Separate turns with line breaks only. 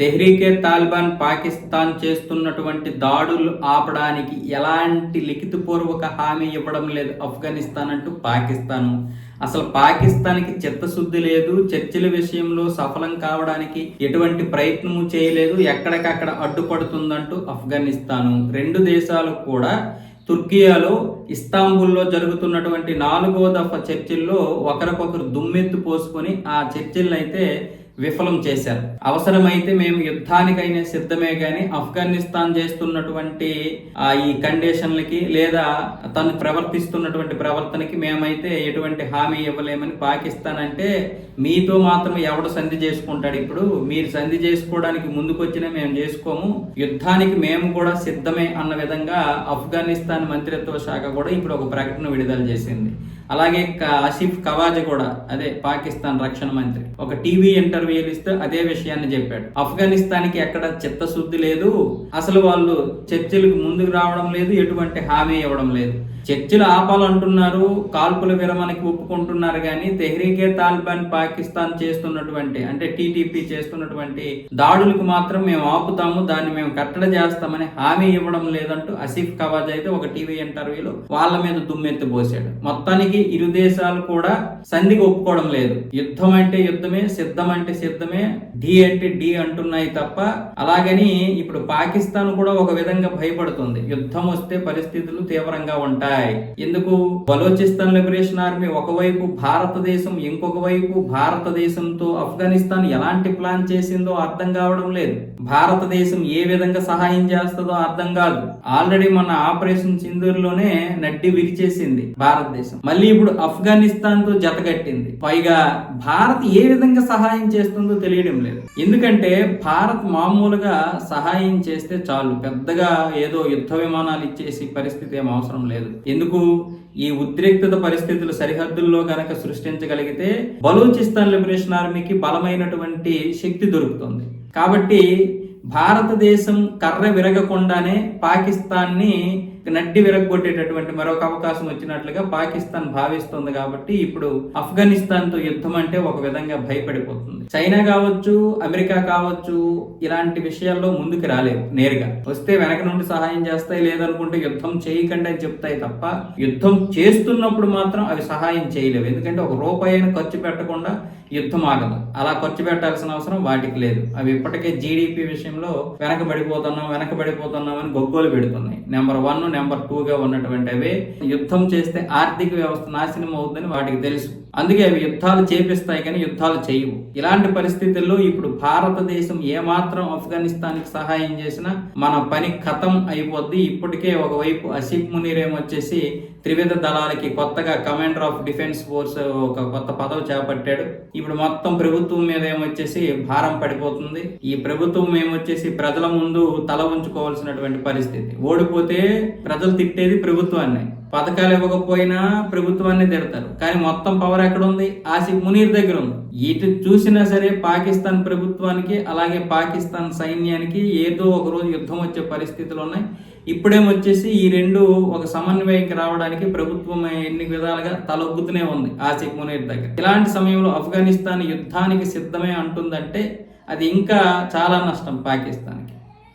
Tehreek Taliban Pakistan చేస్తున్నటువంటి దాడులు ఆపడానికి ఎలాంటి లిఖితపూర్వక హామీ ఇవ్వడం లేదు ఆఫ్ఘనిస్తాన్ అంటూ పాకిస్తాన్. అసలు పాకిస్తాన్కి చిత్తశుద్ధి లేదు చర్చల విషయంలో సఫలం కావడానికి ఎటువంటి ప్రయత్నము చేయలేదు ఎక్కడికక్కడ అడ్డుపడుతుందంటూ ఆఫ్ఘనిస్తాను. రెండు దేశాలు కూడా తుర్కియాలో ఇస్తాంబుల్లో జరుగుతున్నటువంటి నాలుగో దఫా చర్చిల్లో ఒకరికొకరు దుమ్మెత్తు పోసుకొని ఆ చర్చిలను అయితే విఫలం చేశారు. అవసరమైతే మేము యుద్ధానికైనా సిద్ధమే కానీ ఆఫ్ఘనిస్తాన్ చేస్తున్నటువంటి ఆ ఈ కండిషన్లకి లేదా తను ప్రవర్తిస్తున్నటువంటి ప్రవర్తనకి మేమైతే ఎటువంటి హామీ ఇవ్వలేమని పాకిస్తాన్ అంటే మీతో మాత్రం ఎవడు సంధి చేసుకుంటాడు ఇప్పుడు? మీరు సంధి చేసుకోవడానికి ముందుకొచ్చినా మేము చేసుకోము. యుద్ధానికి మేము కూడా సిద్ధమే అన్న విధంగా ఆఫ్ఘనిస్తాన్ మంత్రిత్వ శాఖ కూడా ఇప్పుడు ఒక ప్రకటన విడుదల చేసింది. అలాగే క- ఆసిఫ్ కవాజ్ కూడా అదే పాకిస్తాన్ రక్షణ మంత్రి. ఒక టీవీ ఇంటర్ ఇంటర్వ్యూలు ఇస్తూ అదే విషయాన్ని చెప్పాడు. ఆఫ్ఘనిస్తాన్కి ఎక్కడ చిత్తశుద్ధి లేదు. అసలు వాళ్ళు చర్చలకు ముందుకు రావడం లేదు ఎటువంటి హామీ ఇవ్వడం లేదు. చర్చలు ఆపాలంటున్నారు కాల్పుల విరమణకి ఒప్పుకుంటున్నారు కానీ తెహ్రీకే తాలిబాన్ పాకిస్తాన్ చేస్తున్నటువంటి అంటే టీటీపీ చేస్తున్నటువంటి దాడులకు మాత్రం మేము ఆపుతాము దాన్ని మేము కట్టడి చేస్తామని హామీ ఇవ్వడం లేదంటూ అసిఫ్ కవాజ్ అయితే ఒక టీవీ ఇంటర్వ్యూలో వాళ్ళ మీద దుమ్మెత్తి పోసాడు మొత్తానికి ఇరు దేశాలు కూడా సంధికి ఒప్పుకోవడం లేదు. యుద్ధం అంటే యుద్ధమే సిద్ధం అంటే సిద్ధమే డి అంటే డి అంటున్నాయి తప్ప అలాగని ఇప్పుడు పాకిస్తాన్ కూడా ఒక విధంగా భయపడుతుంది. యుద్ధం వస్తే పరిస్థితులు తీవ్రంగా ఉంటాయి. ఎందుకు? బలోచిస్తాన్ లిబరేషన్ ఆర్మీ ఒకవైపు భారతదేశం ఇంకొక వైపు భారతదేశంతో ఆఫ్ఘనిస్తాన్ ఎలాంటి ప్లాన్ చేసిందో అర్థం కావడం లేదు. భారతదేశం ఏ విధంగా సహాయం చేస్తుందో అర్థం కాదు. ఆల్రెడీ మన ఆపరేషన్ సింధూర్లోనే నడ్డి విరిచేసింది భారతదేశం. మళ్ళీ ఇప్పుడు ఆఫ్ఘనిస్తాన్తో జతగట్టింది పైగా భారత్ ఏ విధంగా సహాయం చేస్తుందో తెలియడం లేదు. ఎందుకంటే భారత్ మామూలుగా సహాయం చేస్తే చాలు. పెద్దగా ఏదో యుద్ధ విమానాలు ఇచ్చేసి పరిస్థితి ఏం అవసరం లేదు. ఎందుకు ఈ ఉద్రిక్తత పరిస్థితులు సరిహద్దుల్లో కనుక సృష్టించగలిగితే బలూచిస్తాన్ లిబరేషన్ ఆర్మీకి బలమైనటువంటి శక్తి దొరుకుతుంది. కాబట్టి భారతదేశం కర్ర విరగకుండానే పాకిస్తాన్ని నడ్డి విరగొట్టేటటువంటి మరొక అవకాశం వచ్చినట్లుగా పాకిస్తాన్ భావిస్తుంది కాబట్టి ఇప్పుడు ఆఫ్ఘనిస్తాన్తో యుద్ధం అంటే ఒక విధంగా భయపడిపోతుంది. చైనా కావచ్చు అమెరికా కావచ్చు ఇలాంటి విషయాల్లో ముందుకు రాలేవు నేరుగా. వస్తే వెనక నుండి సహాయం చేస్తాయి లేదనుకుంటే యుద్ధం చేయకండి అని చెప్తాయి తప్ప యుద్ధం చేస్తున్నప్పుడు మాత్రం అవి సహాయం చేయలేవు. ఎందుకంటే ఒక రూపాయిని ఖర్చు పెట్టకుండా యుద్ధం ఆగదు అలా ఖర్చు పెట్టాల్సిన అవసరం వాటికి లేదు. అవి ఇప్పటికే జీడిపి విషయంలో వెనకబడిపోతున్నాం వెనకబడిపోతున్నాం అని గొగ్గోలు పెడుతున్నాయి. నెంబర్ వన్ నెంబర్ టూగా ఉన్నటువంటి అవి యుద్ధం చేస్తే ఆర్థిక వ్యవస్థ నాశనం అవుతుందని వాటికి తెలుసు. అందుకే అవి యుద్ధాలు చేపిస్తాయి కానీ యుద్ధాలు చేయవు. ఇలాంటి పరిస్థితుల్లో ఇప్పుడు భారతదేశం ఏమాత్రం ఆఫ్ఘనిస్తాన్కి సహాయం చేసినా మన పని ఖతం అయిపోద్ది. ఇప్పటికే ఒకవైపు అసిఫ్ మునీర్ ఏమొచ్చేసి త్రివిధ దళాలకి కొత్తగా కమాండర్ ఆఫ్ డిఫెన్స్ ఫోర్స్ ఒక కొత్త పదవి చేపట్టాడు. ఇప్పుడు మొత్తం ప్రభుత్వం మీద ఏమొచ్చేసి భారం పడిపోతుంది. ఈ ప్రభుత్వం ఏమొచ్చేసి ప్రజల ముందు తల ఉంచుకోవాల్సినటువంటి పరిస్థితి. ఓడిపోతే ప్రజలు తిట్టేది ప్రభుత్వాన్ని. పథకాలు ఇవ్వకపోయినా ప్రభుత్వాన్ని తిడతారు. కానీ మొత్తం పవర్ ఎక్కడ ఉంది ఆసిఫ్ మునీర్ దగ్గర ఉంది ఇటు చూసినా సరే పాకిస్తాన్ ప్రభుత్వానికి అలాగే పాకిస్తాన్ సైన్యానికి ఏదో ఒక రోజు యుద్ధం వచ్చే పరిస్థితులు ఉన్నాయి. ఇప్పుడేమొచ్చేసి ఈ రెండు ఒక సమన్వయంకి రావడానికి ప్రభుత్వం ఎన్ని విధాలుగా తలొగ్గుతూనే ఉంది ఆసిఫ్ మునీర్ దగ్గర. ఇలాంటి సమయంలో ఆఫ్ఘనిస్తాన్ యుద్ధానికి సిద్ధమే అంటుందంటే అది ఇంకా చాలా నష్టం పాకిస్తాన్కి.